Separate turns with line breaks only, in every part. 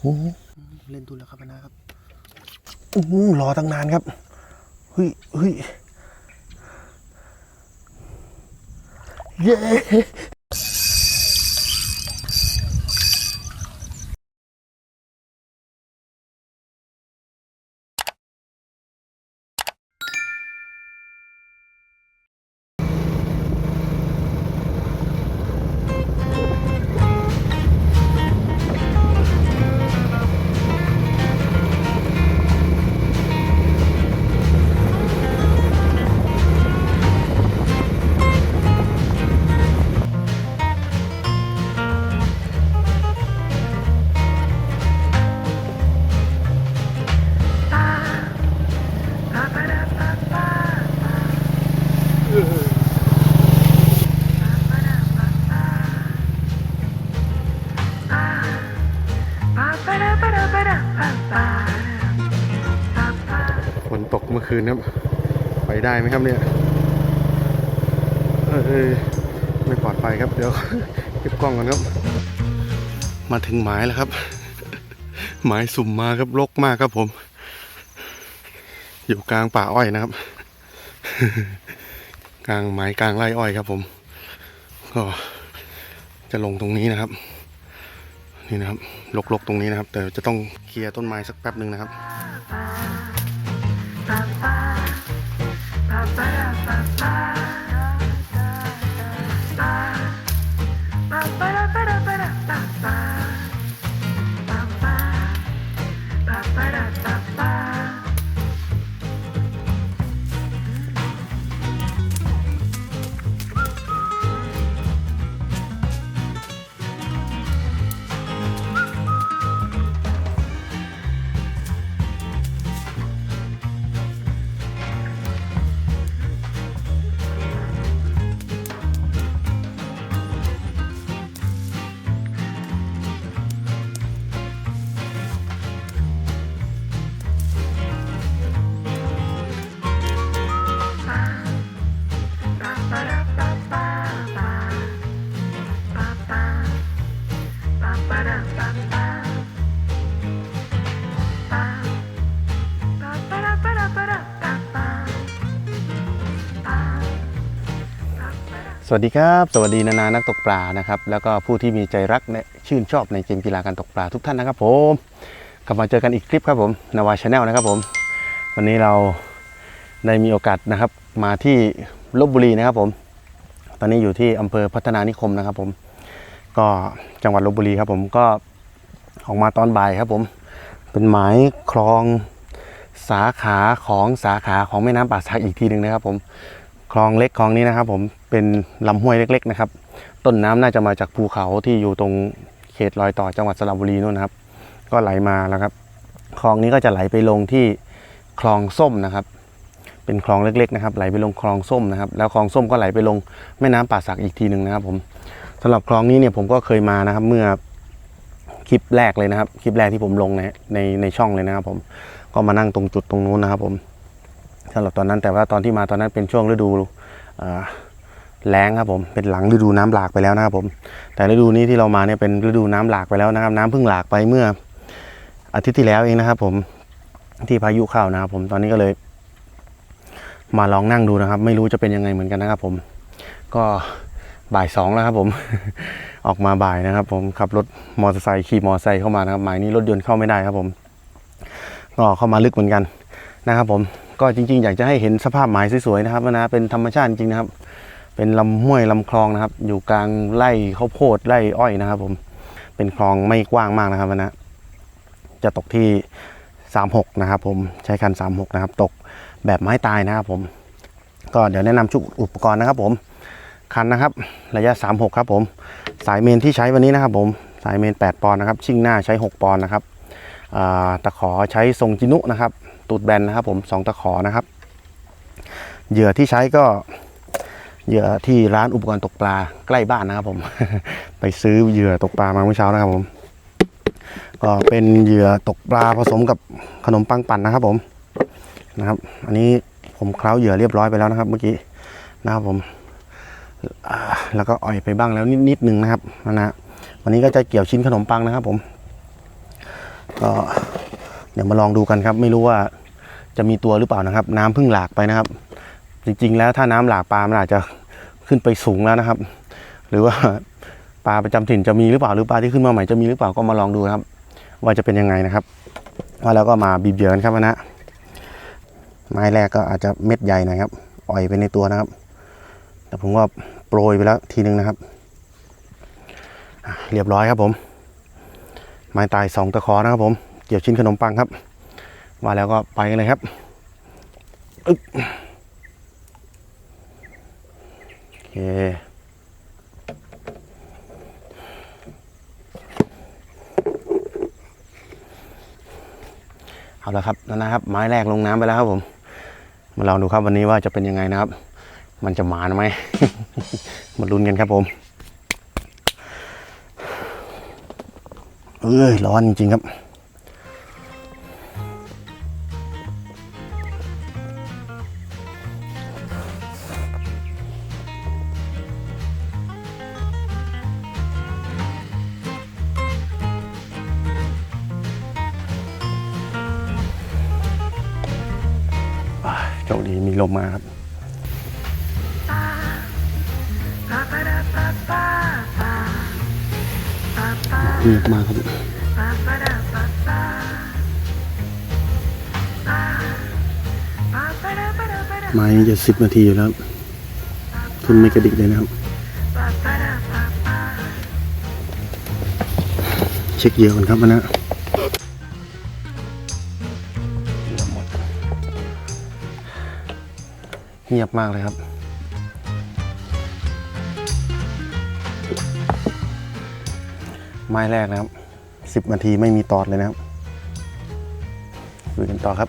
โอ้
เล่นทุนแล้วครับนะครับ
อื้อหือรอตั้งนานครับเฮ้ยเฮ้ยเย้ นตกเมื่อคืนครับ ไปได้ไหมครับเนี่ยเออไม่ปลอดภัยครับ เดี๋ยวเก็บกล้องก่อนครับ มาถึงหมายแล้วครับ หมายสุ่มมาครับรกมากครับผม อยู่กลางป่าอ้อยนะครับ กลางไม้กลางไร่อ้อยครับ ผม ก็จะลงตรงนี้นะครับ นี่นะครับลกๆตรงนี้นะครับ แต่จะต้องเคลียร์ต้นไม้สักแป๊บหนึ่งนะครับ pa pa pa pa pa pa สวัสดีครับ สวัสดีนานานักตกปลานะครับแล้วก็ผู้ที่มีใจรักและชื่นชอบในเกมกีฬาการตกปลาทุกท่านนะครับผมกลับมาเจอกันอีกคลิปครับผมนาวาชาแนลนะครับผม วันนี้เราได้มีโอกาสนะครับมาที่ลบบุรีนะครับผม ตอนนี้อยู่ที่อำเภอพัฒนานิคมนะครับผม ก็จังหวัดลบบุรีครับผมก็ออกมาตอนบ่ายครับผม เป็นหมายคลองสาขาของสาขาของแม่น้ำป่าสักอีกทีหนึ่งนะครับผม คลองเล็กคลองนี้นะครับ ผมเป็นลำห้วยเล็ก ๆ นะครับ ต้นน้ำน่าจะมาจากภูเขาที่อยู่ตรงเขตรอยต่อจังหวัดสระบุรีนู่นนะครับ ก็ไหลมาแล้วครับ คลองนี้ก็จะไหลไปลงที่คลองส้มนะครับ เป็นคลองเล็ก ๆ นะครับ ไหลไปลงคลองส้มนะครับ แล้วคลองส้มก็ไหลไปลงแม่น้ำป่าสักอีกทีหนึ่งนะครับ ผมสำหรับคลองนี้เนี่ยผมก็เคยมานะครับ เมื่อคลิปแรกเลยนะครับ คลิปแรกที่ผมลงในในในช่องเลยนะครับ ผมก็มานั่งตรงจุดตรงนู้นนะครับ ผม สำหรับตอนนั้น แต่ว่าตอนที่มาตอนนั้นเป็นช่วงฤดูแล้งครับผมเป็นหลังฤดูน้ำหลากไปแล้วนะครับผม แต่ฤดูนี้ที่เรามาเนี่ยเป็นฤดูน้ำหลากไปแล้วนะครับ น้ำเพิ่งหลากไปเมื่ออาทิตย์ที่แล้วเองนะครับ ผมที่พายุเข้านะครับ ผมตอนนี้ก็เลย มาลองนั่งดูนะครับ ไม่รู้จะเป็นยังไงเหมือนกันนะครับ ผม ก็บ่ายสองแล้วครับ ผม ออกมาบ่ายนะครับ ผมขับรถมอเตอร์ไซค์ขี่มอเตอร์ไซค์เข้ามานะครับหมายนี้รถยนต์เข้าไม่ได้ครับ ผมก็เข้ามาลึกเหมือนกันนะครับ ผม ก็จริง ๆ อยากจะให้เห็นสภาพหมายสวยๆนะครับนะเป็นธรรมชาติจริงนะครับ เป็นลำห้วยลำคลองนะครับ อยู่กลางไร่ข้าวโพดไร่อ้อยนะครับ ผมเป็นคลองไม่กว้างมากนะครับนะจะตกที่ 36 นะครับ ผมใช้คัน 36 นะครับ ตกแบบไม้ตายนะครับ ผม ก็เดี๋ยวแนะนำชุดอุปกรณ์นะครับ ผมคันนะครับ ระยะ 36 ครับ ผม สายเมนที่ใช้วันนี้นะครับ ผมสายเมน 8 ปอนด์นะครับ ชิ่งหน้าใช้ 6 ปอนด์นะครับตะขอใช้ทรงจินุนะครับ ตูดแบนนะครับ ผมสองตะขอนะครับ เหยื่อที่ใช้ก็เหยื่อที่ร้านอุปกรณ์ตกปลาใกล้บ้านนะครับ ผม ไปซื้อเหยื่อตกปลามาเมื่อเช้านะครับผม ก็เป็นเหยื่อตกปลาผสมกับขนมปังปั่นนะครับ ผมนะครับ อันนี้ผมเคล้าเหยื่อเรียบร้อยไปแล้วนะครับ เมื่อกี้นะครับผมแล้วก็อ่อยไปบ้างแล้วนิดนิดนึงนะครับนะฮะวันนี้ก็จะเกี่ยวชิ้นขนมปังนะครับ ผม ก็เดี๋ยวมาลองดูกันครับ ไม่รู้ว่า จะมีตัวหรือเปล่านะครับ น้ำเพิ่งหลากไปนะครับ จริง ๆ แล้วถ้าน้ำหลากปลามันอาจจะขึ้นไปสูงแล้วนะครับ หรือว่าปลาประจำถิ่นจะมีหรือเปล่าหรือปลาที่ขึ้นมาใหม่จะมีหรือเปล่าก็มาลองดูครับ ว่าจะเป็นยังไงนะครับว่าแล้วก็มาบีบเหยื่อกันครับนะไม้แรกก็อาจจะเม็ดใหญ่หน่อยครับอ่อยไปในตัวนะครับ แต่ผมก็โปรยไปแล้วทีนึงนะครับเรียบร้อยครับผม ไม้ตายสองตะขอนะครับผม เกี่ยวชิ้นขนมปังครับ ว่าแล้วก็ไปกันเลยครับอึ๊บโอเคเอาละครับนั่นนะครับ ไม้แรกลงน้ำไปแล้วครับผม มาลองดูครับวันนี้ว่าจะเป็นยังไงนะครับ มันจะหมานไหมมาลุ้นกันครับผมเอ้ยร้อนจริงๆครับ ลมมาครับเงียบมากครับไม้นี้จะสิบนาทีอยู่แล้วทุนไม่กระดิกเลยนะครับ เช็คเยื่อก่อนครับนะ งียบมากเลยครับ ไม้แรกนะครับ 10นาทีไม่มีตอดเลยนะครับดูกันต่อครับ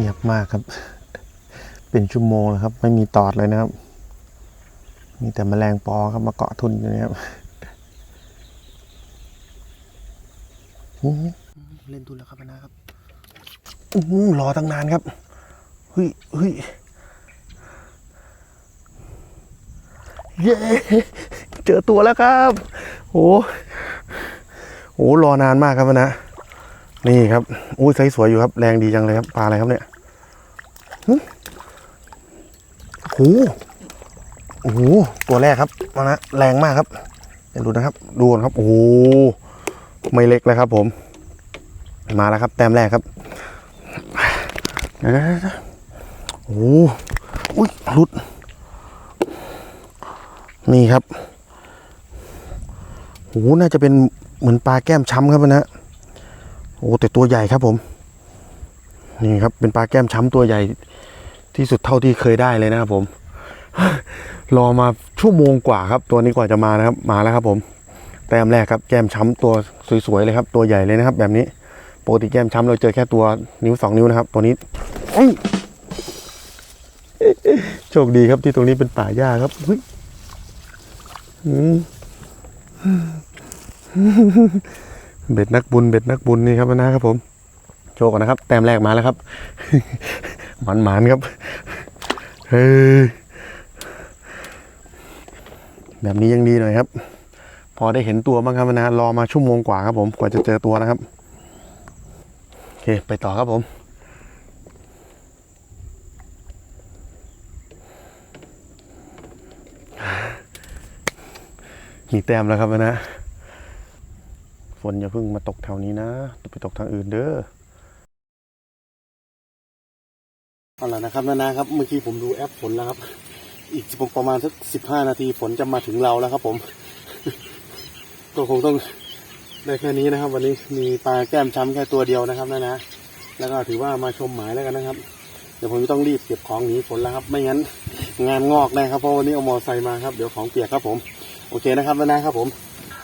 งียบมากครับ เป็นชั่วโมงแล้วครับ ไม่มีตอดเลยนะครับ มีแต่แมลงปอครับมาเกาะทุนอยู่เนะครับอื้อหือ
เล่นทุนแล้วครับนะครับ
อื้อหือรอตั้งนานครับเฮ้ยเฮ้ยเย้เจอตัวแล้วครับโอ้โหรอนานมากครับนะ นี่ครับ อุ้ยไซส์สวยอยู่ครับ แรงดีจังเลยครับ ปลาอะไรครับเนี่ยหึ โอ้โหโอ้โหตัวแรกครับมานะแรงมากครับเดี๋ยวดูนะครับดูก่อนครับโอ้โหไม่เล็กเลยครับ ผม มาแล้วครับ แต้มแรกครับเดี๋ยวโอ้โหอุ้ยหลุด นี่ครับโอ้โหน่าจะเป็นเหมือนปลาแก้มช้ำครับนะโอ้แต่ตัวใหญ่ครับผม นี่ครับ เป็นปลาแก้มช้ำตัวใหญ่ ที่สุดเท่าที่เคยได้เลยนะครับผม รอมาชั่วโมงกว่าครับ ตัวนี้กว่าจะมานะครับ มาแล้วครับผม แต้มแรกครับแก้มช้ำตัวสวยๆเลยครับ ตัวใหญ่เลยนะครับ แบบนี้ปกติแก้มช้ำเราเจอแค่ตัวนิ้วสองนิ้วนะครับ ตัวนี้โชคดีครับที่ตรงนี้เป็นป่าหญ้าครับเฮ้ยเบ็ดนักบุญเบ็ดนักบุญนี่ครับนะครับผม ชว์ก่อนนะครับ แต้มแรกมาแล้วครับ หมันหมันครับ เฮ้ย แบบนี้ยังดีหน่อยครับ พอได้เห็นตัวบ้างครับนะ รอมาชั่วโมงกว่าครับผม กว่าจะเจอตัวนะครับ โอเค ไปต่อครับผมมีแต้มแล้วครับนะ ฝนอย่าเพิ่งมาตกแถวนี้นะ ไปตกทางอื่นเด้อ เอาล่ะนะครับนานาครับเมื่อกี้ผมดูแอปฝนแล้วครับ อีกประมาณสักสิบห้านาทีฝนจะมาถึงเราแล้วครับ ผม ก็คงต้องได้แค่นี้นะครับ วันนี้มีปลาแก้มช้ำแค่ตัวเดียวนะครับนะนะแล้วก็ถือว่ามาชมหมายแล้วกันนะครับ เดี๋ยวผมต้องรีบเก็บของหนีฝนแล้วครับ ไม่งั้น งานงอกแน่ครับเพราะวันนี้เอามอไซค์มาครับเดี๋ยวของเปียกครับ ผมโอเคนะครับแล้วนะครับ ผม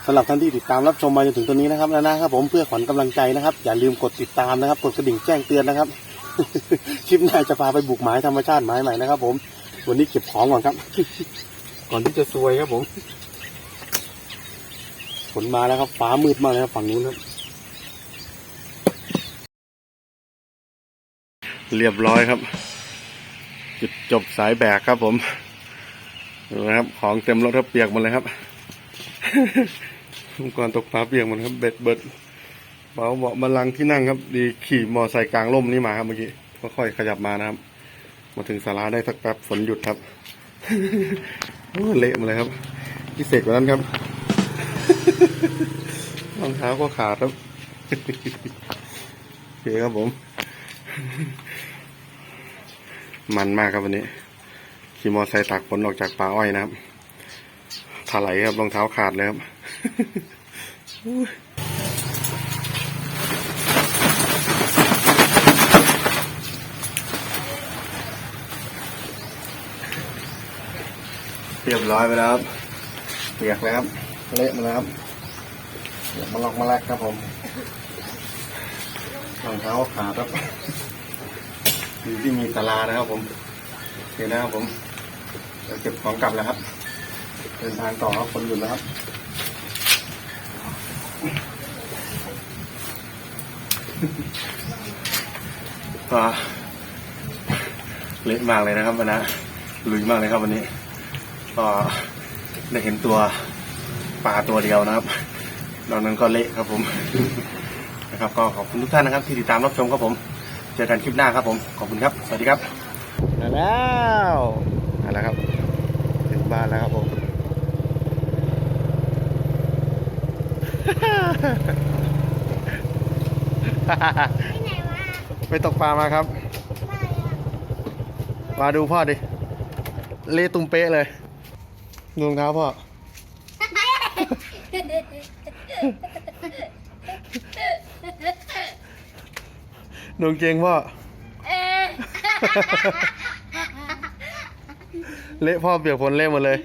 สำหรับท่านที่ติดตามรับชมมาจนถึงตรงนี้นะครับแล้วนะครับ ผมเพื่อขวัญกำลังใจนะครับ อย่าลืมกดติดตามนะครับ กดกระดิ่งแจ้งเตือนนะครับ คลิปหน้าจะพาไปบุกหมายธรรมชาติหมายใหม่นะครับ ผม วันนี้เก็บของก่อนครับ ก่อนที่จะซวยครับผมฝนมาแล้วครับ ฟ้ามืดมากเลยครับฝั่งนู้นครับเรียบร้อยครับ จุดจบสายแบกครับผมดูนะครับ ของเต็มรถครับเปียกหมดเลยครับอุปกรณ์ตกปลาเปียกหมดครับ เบ็ดเบิด เบาเบาะมาลังที่นั่งครับ ดีขี่มอไซค์กลางร่มนี่มาครับเมื่อกี้ก็ค่อยขยับมานะครับ มาถึงศาลาได้สักแป๊บฝนหยุดครับโอ้เละมาเลยครับพิเศษกว่านั้นครับรองเท้าก็ขาดครับโอเคครับผม มันมากครับวันนี้ ขี่มอไซค์ตักฝนออกจากป่าอ้อยนะครับถลายครับรองเท้าขาดเลยครับ เรียบร้อยไปแล้วครับเปียกแล้วครับ เละมาแล้วครับเปียกมาลอกมาแลกครับผมรองเท้าขาดครับอยู่ที่มีตลานะครับผมโอเคนะครับผมเดี๋ยวเก็บของกลับแล้วครับ เดินทางต่อครับคนหยุดแล้วครับก็เละมากเลยนะครับวันนะลุยมากเลยครับวันนี้ ก็ได้เห็นตัวปลาตัวเดียวนะครับนอกนั้นก็เละครับผมนะครับ ก็ขอบคุณทุกท่านนะครับ ที่ติดตามรับชมครับผม เจอกันคลิปหน้าครับผม ขอบคุณครับ สวัสดีครับมาแล้วมาแล้วครับ ถึงบ้านแล้วครับผม
ไปไหนวะ
ไปตกปลามาครับ มาดูพ่อดิ เละตุ้มเป๊ะเลย ดูรองเท้าพ่อ ดวงเจงพ่อ
เออ
เละพ่อเปียกฝนเละหมดเลย